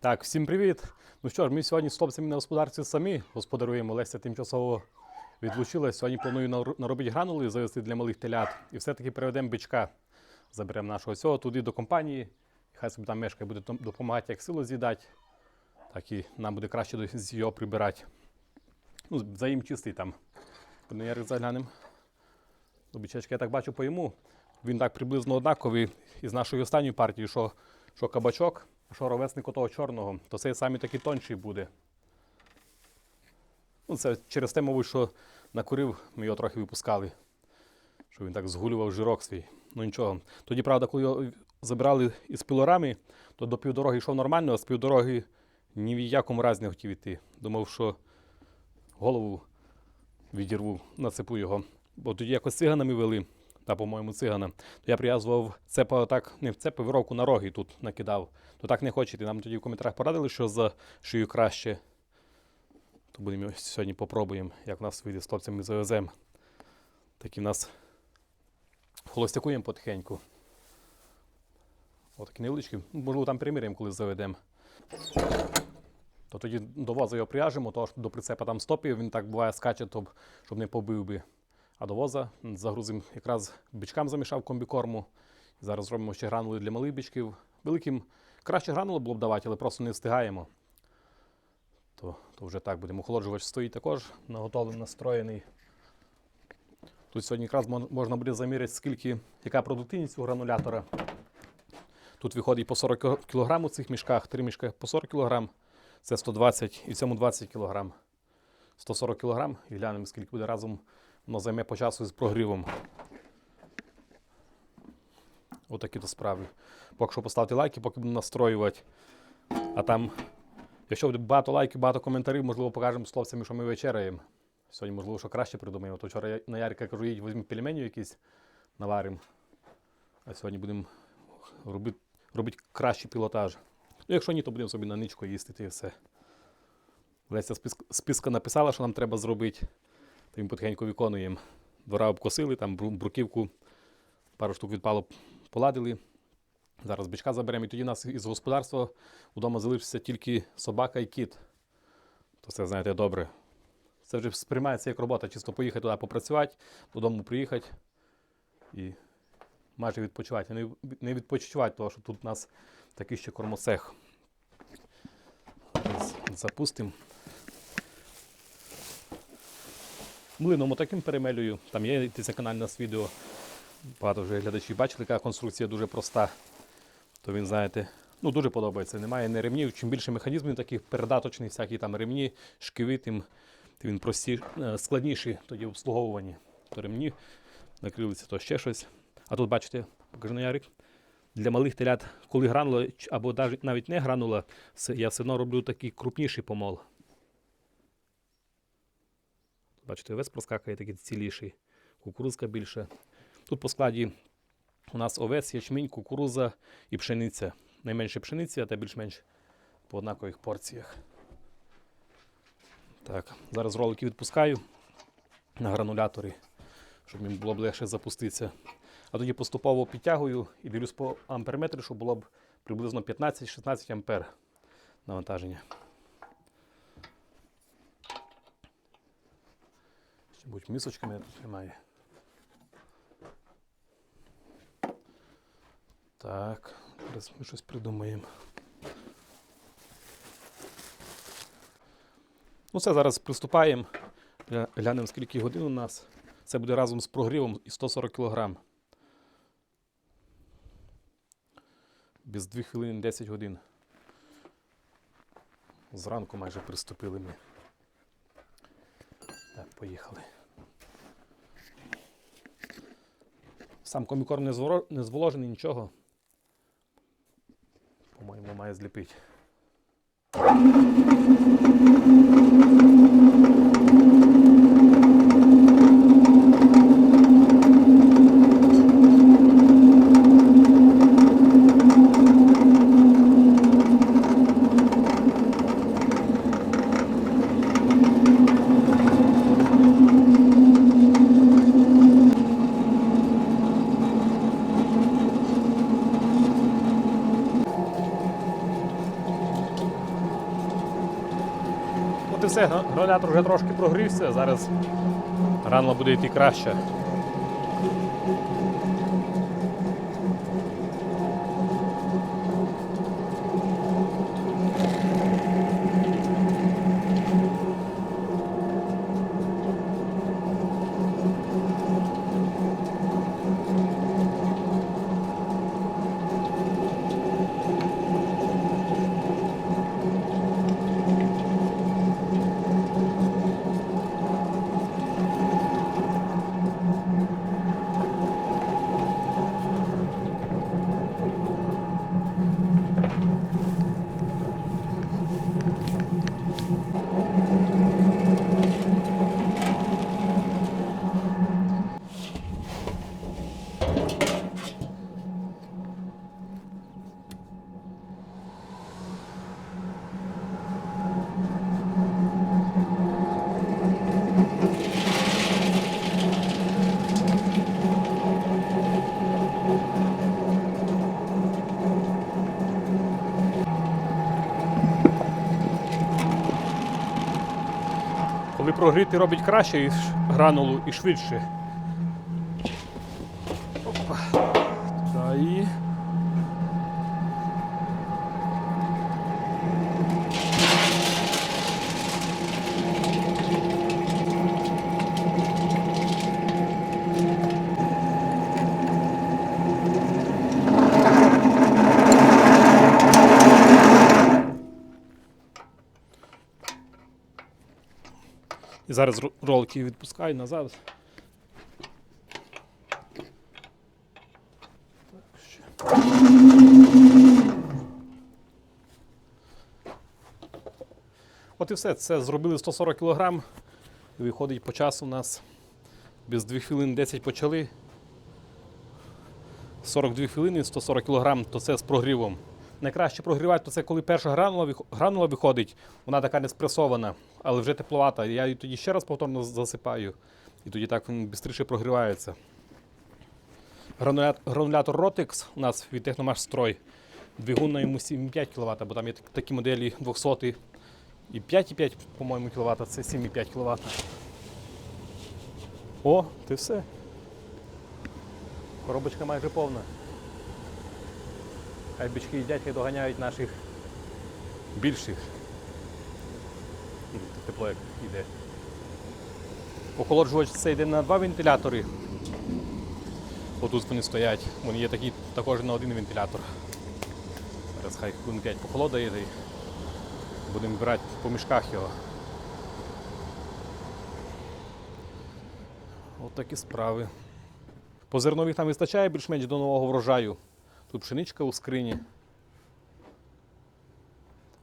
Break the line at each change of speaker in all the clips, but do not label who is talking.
Так, всім привіт. Ну що ж, ми сьогодні з хлопцями на господарстві самі господарюємо. Леся тимчасово відлучилась. Сьогодні планую нар- наробити гранули завести для малих телят. І все-таки приведемо бичка. Заберемо нашого цього туди до компанії. Хай собі там мешкає, буде допомагати, як силу з'їдати, так і нам буде краще його прибирати. Ну, заїм чистий там. Я заглянемо. Ну, Бичечки, я так бачу по йому. Він так приблизно однаковий із нашої останньої партії, що, що кабачок, а що ровесник того чорного, то цей самий такий тонший буде. Ну, це через те, мабуть, що накурив, ми його трохи випускали. Що він так згулював жирок свій. Ну нічого. Тоді, правда, коли його забирали із пілорами, то до півдороги йшов нормально, а з півдороги ні в якому разі не хотів йти. Думав, що голову відірву, нацепу його. Бо тоді якось циганами вели, та, по-моєму, цигана. То я прив'язував цепа так, не в цепа віровку на роги тут накидав. То так не хочете. Нам тоді в коментарях порадили, що за шию краще. То будемо сьогодні попробуємо, як в нас вийде з хлопцями завеземо. Такі в нас холостякуємо потихеньку. Отакі невеличкі. Можливо, там приміряємо, коли заведемо. То тоді до воза його прияжемо, то до прицепа там стопів, він так буває скаче, щоб не побив би. А до воза загрузимо якраз бичкам замішав комбікорму. Зараз зробимо ще гранули для малих бичків. Великим краще гранули було б давати, але просто не встигаємо. То, то вже так будемо. Охолоджувач стоїть також, наготовлений, настроєний. Тут сьогодні якраз можна буде заміряти, скільки, яка продуктивність у гранулятора. Тут виходить по 40 кг у цих мішках, три мішка по 40 кг. Це 120 і в цьому 20 кг. 140 кг і глянемо, скільки буде разом воно займе по часу з прогрівом. Отакі то справи. Поки що поставте лайки, поки буду настроювати. А там, якщо буде багато лайків, багато коментарів, можливо, покажемо з хлопцями, що ми вечеряємо. Сьогодні, можливо, що краще придумаємо. То вчора я на Ярика кажу, їдь, візьмемо пельменів якісь, наваримо. А сьогодні будемо робити, робити кращий пілотаж. Ну, якщо ні, то будемо собі на ничку їсти і все. Леся списк, списка написала, що нам треба зробити, то ми потихеньку виконуємо. Двора обкосили, там бруківку, пару штук відпало, поладили. Зараз бичка заберемо. І тоді у нас із господарства вдома залишиться тільки собака і кіт. То це, знаєте, добре. Це вже сприймається як робота, чисто поїхати туди попрацювати, додому приїхати і майже відпочивати. Не, відпочивати, тому що тут у нас такий ще кормоцех. Запустимо. Млином таким перемелюю. Там є на у нас відео. Багато вже глядачів бачили, яка конструкція дуже проста. То він, знаєте, ну дуже подобається. Немає не ремнів. Чим більше механізмів таких передаточних, всякі там ремні, шківи, тим, він прості, е, складніший тоді в обслуговуванні. То ремні накрилися, то ще щось. А тут бачите, покажи на Ярик. Для малих телят, коли гранула, або навіть не гранула, я все одно роблю такий крупніший помол. Бачите, овець проскакає такий ціліший, кукурузка більше. Тут по складі у нас овець, ячмінь, кукуруза і пшениця. Найменше пшениці, а те більш-менш по однакових порціях. Так, зараз ролики відпускаю на грануляторі, щоб їм було б легше запуститися. А тоді поступово підтягую і дивлюсь по амперметрі, щоб було б приблизно 15-16 ампер навантаження. Будь тут немає. Так, зараз ми щось придумаємо. Ну, це зараз приступаємо. Глянемо, скільки годин у нас. Це буде разом з прогрівом і 140 кг. Без 2 хвилини 10 годин. Зранку майже приступили ми. Так, поїхали. Сам комікорм не, зворо- не зволожений, нічого. По-моєму, має зліпити. От і все, гра- гранатор вже трошки прогрівся, зараз гранула буде йти краще. Прогріти робить краще і гранулу і швидше. І зараз ро- ролики відпускаю назад. От і все. Це зробили 140 кг. Виходить по часу у нас без 2 хвилин 10 почали. 42 хвилини, 140 кг, то це з прогрівом. Найкраще прогрівати, то це коли перша гранула, гранула виходить, вона така не спресована, але вже тепловата. Я її тоді ще раз повторно засипаю, і тоді так швидше прогрівається. Гранулятор Rotex у нас від Техномаш Строй. Двигун на йому 7,5 кВт, бо там є такі моделі 200 і 5,5, по-моєму, кВт, це 7,5 кВт. О, ти все. Коробочка майже повна. Хай бички їдять, хай доганяють наших більших. Тепло як йде. Охолоджувач це йде на два вентилятори. Отут вони стоять. Вони є такі також на один вентилятор. Зараз хай хвилин 5 похолодає і будемо брати по мішках його. От такі справи. По зернових там вистачає більш-менш до нового врожаю. Тут пшеничка у скрині.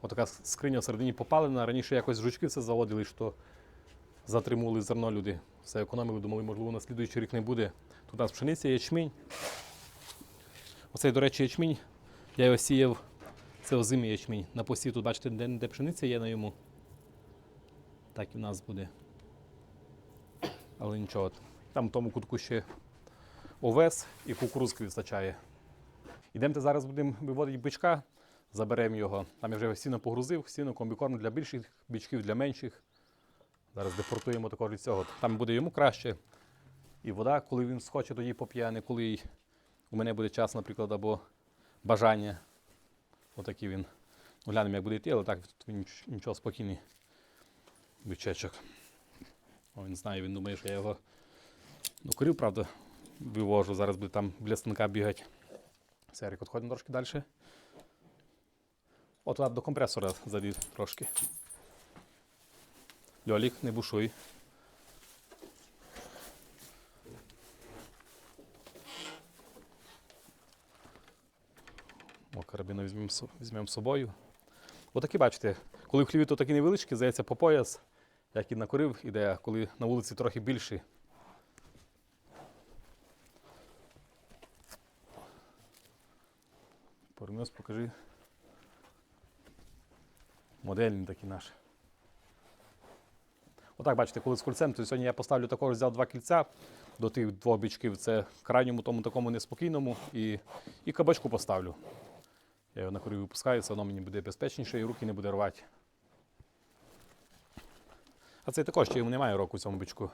Отака скриня всередині попалена. Раніше якось жучки все заводили, що затримували зерно люди. Все економили, думали, можливо, на слідуючий рік не буде. Тут у нас пшениця, ячмінь. Оцей, до речі, ячмінь. Я його сіяв. Це озимий ячмінь. На посів тут, бачите, де, де пшениця є на йому. Так і в нас буде. Але нічого. Там в тому кутку ще овес і кукурузки вистачає. Ідемте зараз будемо виводити бичка, заберемо його. Там я вже сіно погрузив, сіно комбікорм для більших бичків, для менших. Зараз депортуємо також від цього. Там буде йому краще. І вода, коли він схоче, тоді поп'є, не коли у мене буде час, наприклад, або бажання. Отакий він. Ну, Глянемо, як буде йти, але так він нічого спокійний. Бичечок. О, він знає, він думає, що я його ну, правда, вивожу. Зараз буде там біля станка бігати. Серик, відходимо трошки далі. От туди до компресора зайди трошки. Льолік, не бушуй. О, карабіну візьмемо з- собою. Отакі, бачите, коли в хліві то такі невеличкі, здається, по пояс, як і накурив, іде, а коли на вулиці трохи більші. Пормес, покажи. Модельний такий наш. Отак, бачите, коли з кольцем, то сьогодні я поставлю також взяв два кільця до тих двох бічків. Це крайньому тому такому неспокійному і, і кабачку поставлю. Я його на корі випускаю, це воно мені буде безпечніше і руки не буде рвати. А цей також ще йому немає року цьому бичку.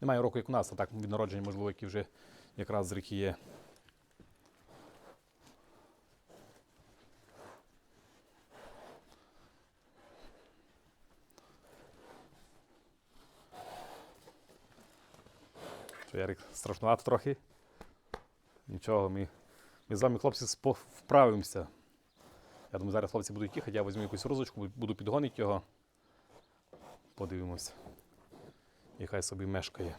Немає року, як у нас, а так від народження, можливо, який вже якраз з ріки є. Ярик, страшнувато трохи. Нічого, ми, ми з вами, хлопці, вправимося. Я думаю, зараз хлопці будуть їхати, я візьму якусь розочку, буду підгонити його. Подивимось. І хай собі мешкає.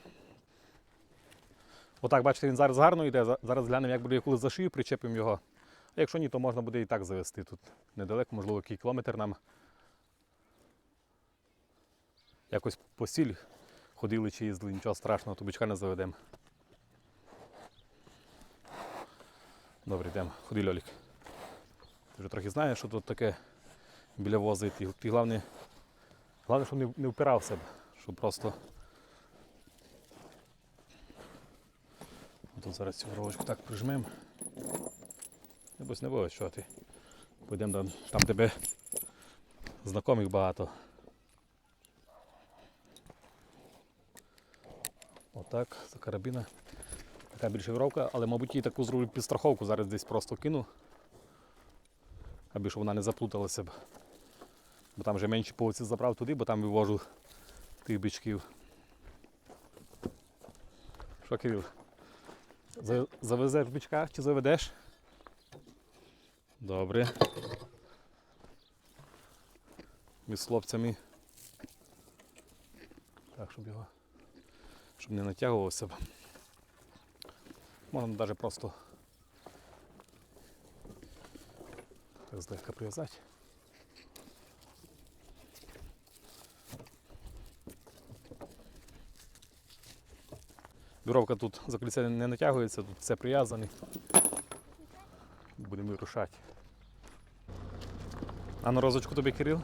Отак, бачите, він зараз гарно йде. Зараз глянемо, як буде, коли за шию причепимо його. А якщо ні, то можна буде і так завести. Тут недалеко, можливо, який кілометр нам. Якось по сіль ходили чи їздили, нічого страшного, тубичка не заведемо. Добре, йдемо. Ходи, Льолік. Ти вже трохи знаєш, що тут таке біля воза йти. Ти головне, головне, щоб не, не впирав себе, щоб просто. Тут зараз цю горовочку так прижмемо. Небось не буде, що ти. Пойдемо там, там тебе знайомих багато. Отак, за карабіна. Така більша віровка, але, мабуть, їй таку зроблю підстраховку, зараз десь просто кину аби щоб вона не заплуталася б. Бо там вже менші повиці забрав туди, бо там вивожу тих бичків. Що, Кирил? За- Завезеш бичка чи заведеш? Добре. Ми з хлопцями. Так, щоб його. Щоб не натягувався б. Можна навіть просто так злегка прив'язати. Віровка тут за кільце не натягується, тут все прив'язане. Будемо вирушати. А на розочку тобі, Кирил?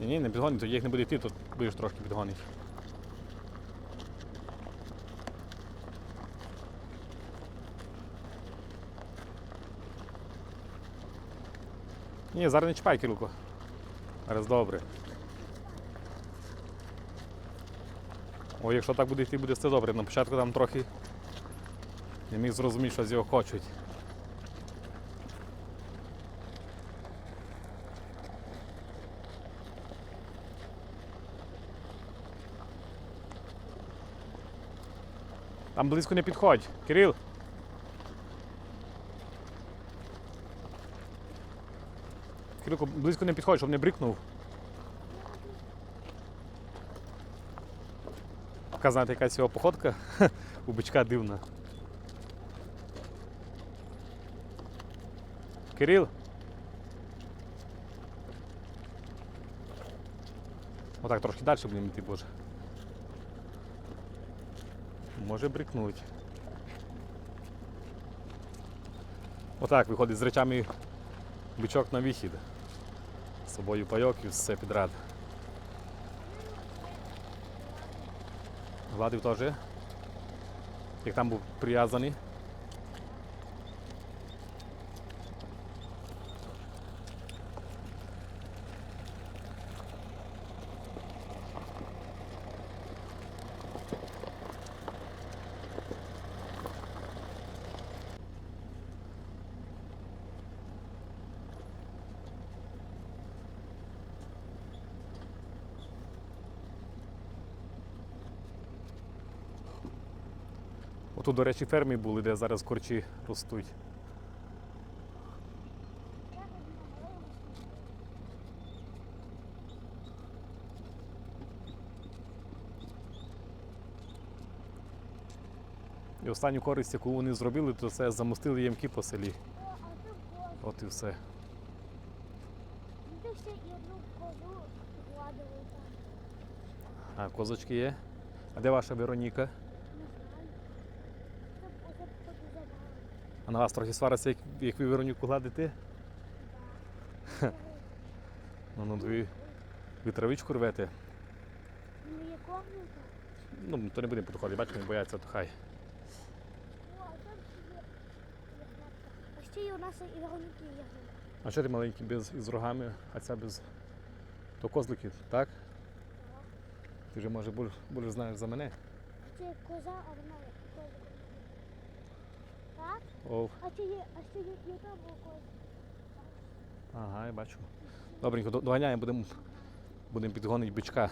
Ні, ні, не підгонить, то їх не буде йти, тут будеш трошки підгонити. Ні, зараз не чіпай, Кирилко. Зараз добре. О, якщо так буде йти, буде все добре. На початку там трохи не міг зрозуміти, що з його хочуть. Там близько не підходь. Кирил. Кирилко, близько не підходь, щоб не брикнув. Така, знаєте, якась його походка у бичка дивна. Кирил. Отак трошки далі будемо йти, боже. Може брикнуть. Отак виходить з речами бичок на вихід. З собою пайок і все підряд. Гладив теж. Як там був прив'язаний. Отут, до речі, ферми були, де зараз корчі ростуть. І останню користь, яку вони зробили, то це замостили ямки по селі.
Тут.
От і все. А, козочки є. А де ваша Вероніка?
Не знаю. Це оце поки забрали.
А на вас трохи свариться, як, як ви Вероніку гладите? Ну, ну ви, ви травичку рвете.
Ну, є комната.
Ну, то не будемо підходити, бачите, не бояться, то хай.
А ще є є у нас і Вероніки ягнятка.
А що ти маленький без із рогами, а ця без. То козлики, так? Ти вже може більш, більш знаєш за мене.
Це коза, а вона є коза. Так? А чи є, а ще є, є там когось?
ага, я бачу. Добренько, доганяємо, будемо будем підгонити бичка.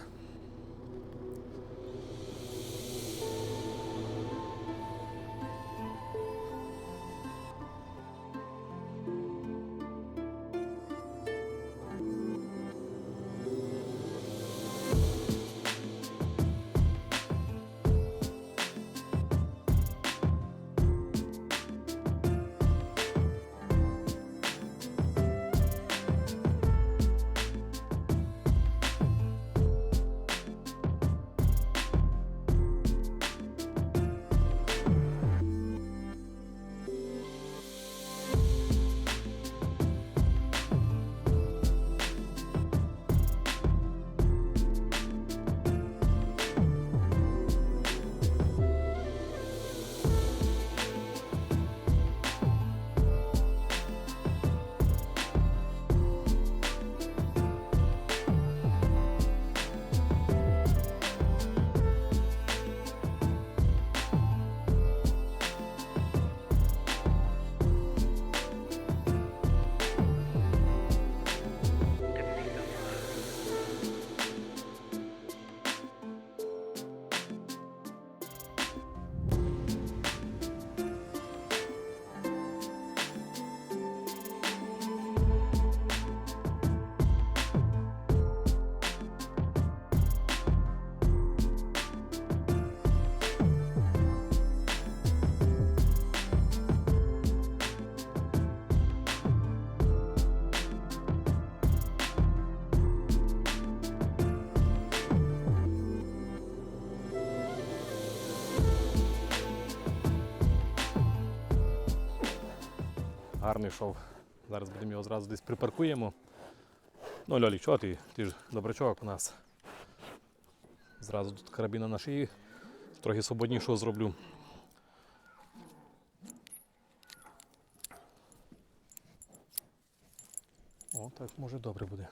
Гарний шов. Зараз будемо його зразу десь припаркуємо. Ну, Льолік, чого ти? Ти ж добрачок у нас. Зразу тут карабіна на шиї. Трохи свободнішого зроблю. О, так може добре буде.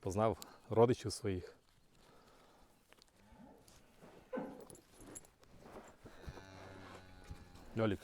Познав родичів своїх. Льолік.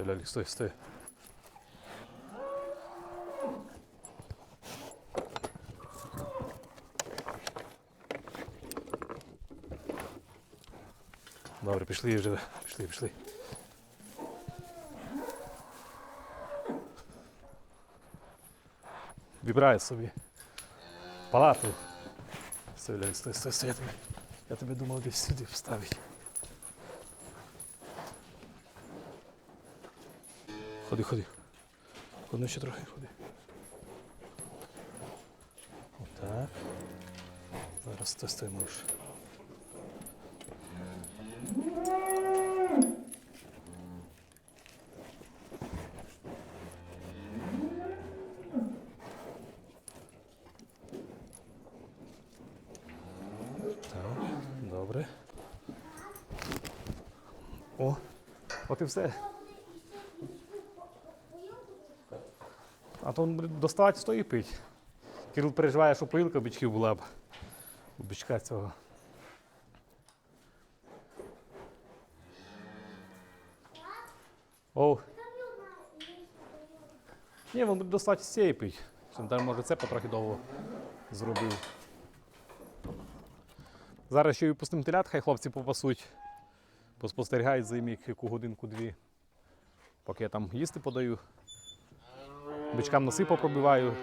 Стой, Лялік, стой, стой. Добре, пішли вже. Пішли, пішли. Вибирай собі. Палату. Стой, Лялік, стой, стой, стой. Я тебе, я тебе думав десь сюди вставити. Ходи, ходи. Ходи ще трохи, ходи. Отак. Зараз стой, можеш. Так, добре. О, от і все. А то він буде доставати з тої пить. Кирил переживає, що поїлка бичків була б. У бичка цього. О. Ні, він буде доставати з цієї пить. Там може це потрохи довго зробив. Зараз ще й пустим телят, хай хлопці попасуть. Поспостерігають за ним яку годинку-дві. Поки я там їсти подаю. Бичкам носи попробиваю.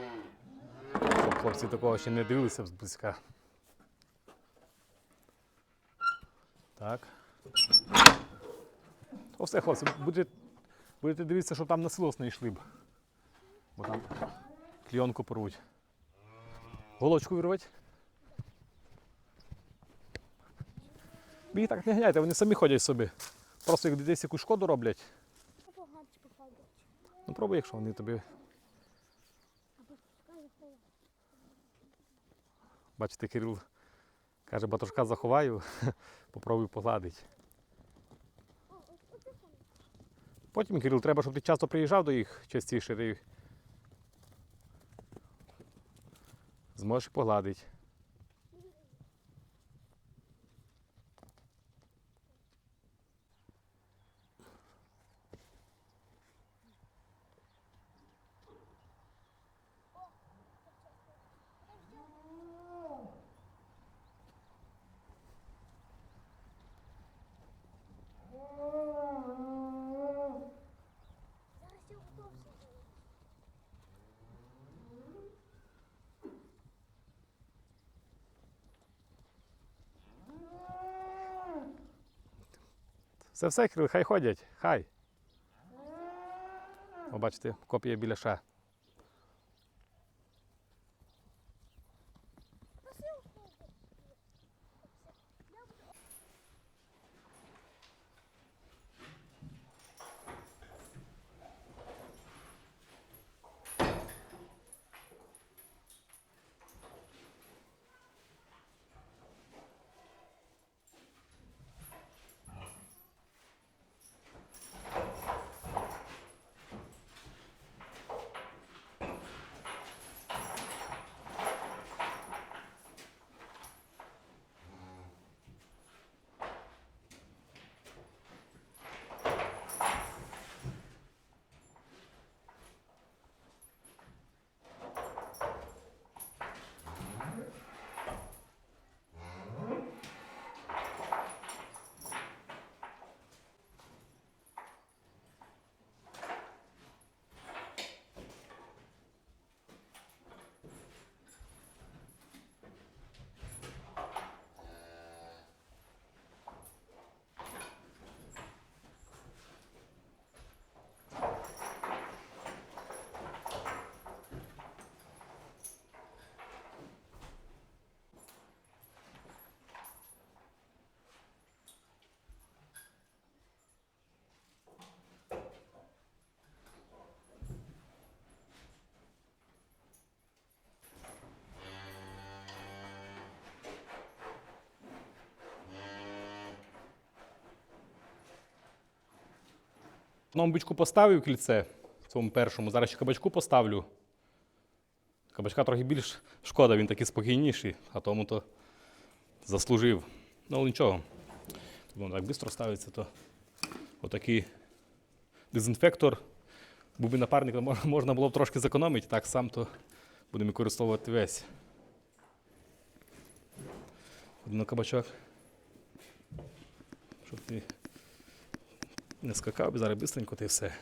Щоб хлопці такого ще не дивилися зблизька. Так. О, все, хлопці, будете, будете дивитися, щоб там на силос не йшли б. Бо там клійонку порвуть. Голочку вирвати. Ви їх так не ганяйте, вони самі ходять собі. Просто як десь якусь шкоду роблять. Ну пробуй, якщо вони тобі. Бачите, Кирил каже, батушка заховаю, попробую погладити. Потім, Кирил, треба, щоб ти часто приїжджав до їх частіше. Зможеш погладити. Все все, хай ходять, хай. О, бачите, копія біляша. Одному бичку поставив кільце в цьому першому, зараз ще кабачку поставлю. Кабачка трохи більш шкода, він такий спокійніший, а тому то заслужив. Ну, нічого. Воно так швидко ставиться, то отакий дезінфектор. Був би напарник, можна було б трошки зекономити, так сам то будемо використовувати весь. Один кабачок. Щоб ти не скакав, зараз бистренько ти все.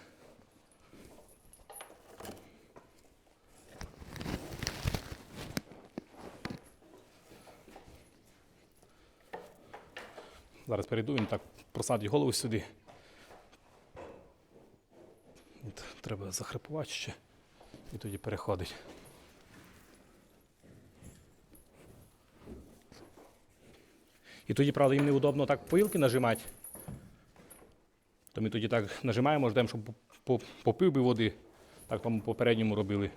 Зараз перейду, він так просадить голову сюди. От, треба захрипувати ще і тоді переходить. І тоді, правда, їм неудобно так поїлки нажимати. То ми тоді так нажимаємо, ждемо, щоб попив би води. Так там попередньому робили.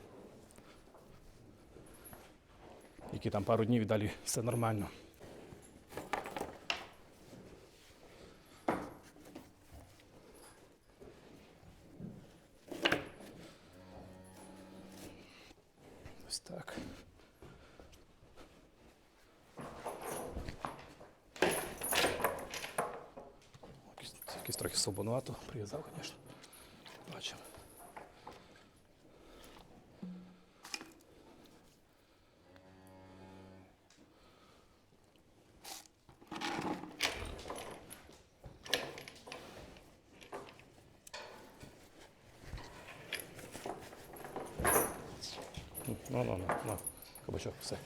Які там пару днів і далі все нормально. Ось так. Якийсь, трохи слабонувато прив'язав, звісно. Бачимо. Ну, ну, ну, ну. Кабачок. Все.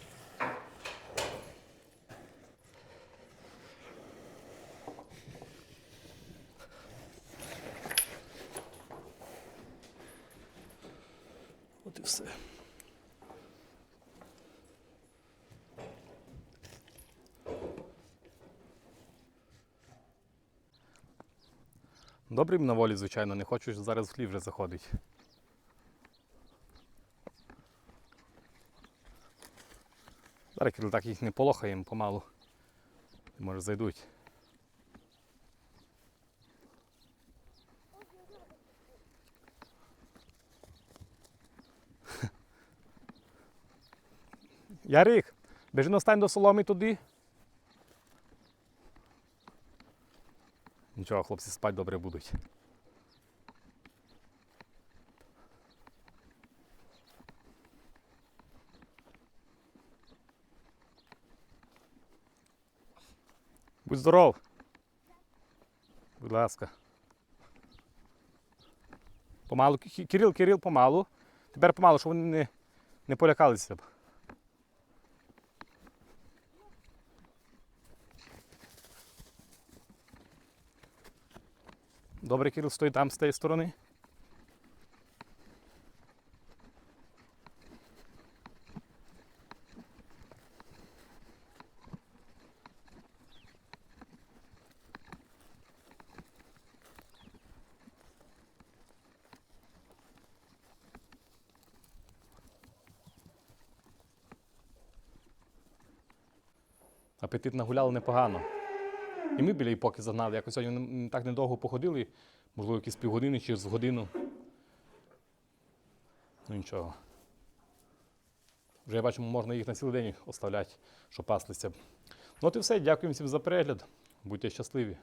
Добре їм на волі, звичайно, не хочу зараз в хлів вже заходить. Зараз так їх не полохаємо помалу. Може зайдуть. Ярик, біжи на стань до соломи туди. Нічого, хлопці спать добре будуть. Будь здоров. Будь ласка. Помалу, Кирил, Кирил, помалу. Тепер помалу, щоб вони не, не полякалися. Добре, Кирил, стой там з тієї сторони. Апетит нагуляли непогано. І ми біля іпоки загнали. Якось сьогодні так недовго походили, можливо, якісь півгодини чи з годину. Ну нічого. Вже я бачу, можна їх на цілий день оставляти, щоб паслися. Ну от і все. Дякую всім за перегляд. Будьте щасливі.